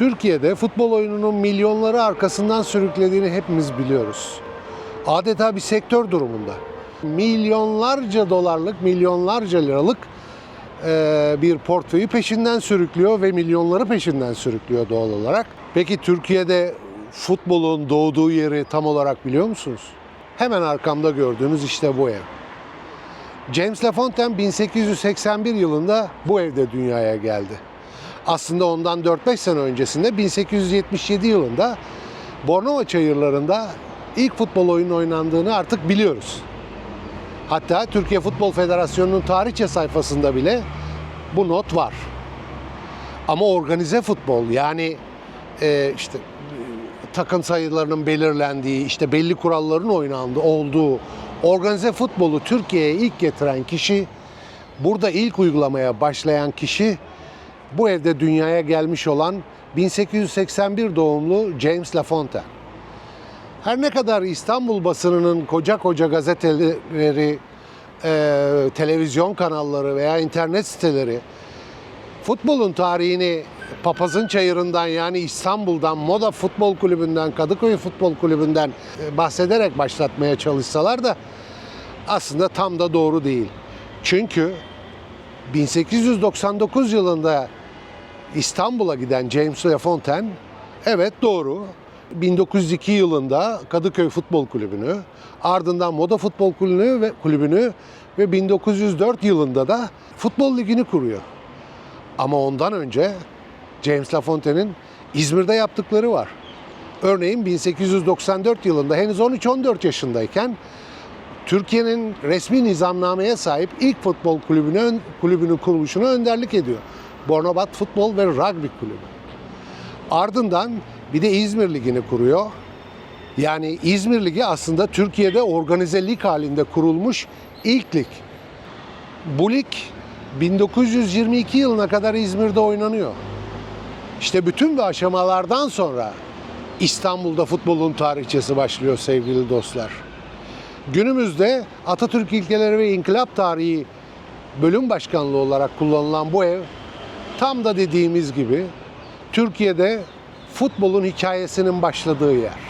Türkiye'de futbol oyununun milyonları arkasından sürüklediğini hepimiz biliyoruz. Adeta bir sektör durumunda. Milyonlarca dolarlık, milyonlarca liralık eee, bir portföyü peşinden sürüklüyor ve milyonları peşinden sürüklüyor doğal olarak. Peki Türkiye'de futbolun doğduğu yeri tam olarak biliyor musunuz? Hemen arkamda gördüğünüz işte bu ev. James LaFontaine 1881 yılında bu evde dünyaya geldi. Aslında ondan 4-5 sene öncesinde 1877 yılında Bornova çayırlarında ilk futbol oyunu oynandığını artık biliyoruz. Hatta Türkiye Futbol Federasyonu'nun tarihçe sayfasında bile bu not var. Ama organize futbol yani e, işte takım sayılarının belirlendiği, işte belli kuralların oynandığı olduğu organize futbolu Türkiye'ye ilk getiren kişi, burada ilk uygulamaya başlayan kişi bu evde dünyaya gelmiş olan 1881 doğumlu James LaFontaine. Her ne kadar İstanbul basınının koca koca gazeteleri, e, televizyon kanalları veya internet siteleri futbolun tarihini Papazın Çayırı'ndan yani İstanbul'dan, Moda Futbol Kulübü'nden, Kadıköy Futbol Kulübü'nden e, bahsederek başlatmaya çalışsalar da aslında tam da doğru değil. Çünkü 1899 yılında İstanbul'a giden James LaFontaine evet doğru 1902 yılında Kadıköy Futbol Kulübü'nü, ardından Moda Futbol Kulübü'nü ve kulübünü ve 1904 yılında da Futbol Ligi'ni kuruyor. Ama ondan önce James LaFontaine'in İzmir'de yaptıkları var. Örneğin 1894 yılında henüz 13-14 yaşındayken Türkiye'nin resmi nizamnameye sahip ilk futbol kulübünü, kulübünün kuruluşuna önderlik ediyor. Bornobat Futbol ve Rugby Kulübü. Ardından bir de İzmir Ligi'ni kuruyor. Yani İzmir Ligi aslında Türkiye'de organize lig halinde kurulmuş ilk lig. Bu lig 1922 yılına kadar İzmir'de oynanıyor. İşte bütün bu aşamalardan sonra İstanbul'da futbolun tarihçesi başlıyor sevgili dostlar. Günümüzde Atatürk ilkeleri ve inkılap tarihi bölüm başkanlığı olarak kullanılan bu ev tam da dediğimiz gibi Türkiye'de futbolun hikayesinin başladığı yer.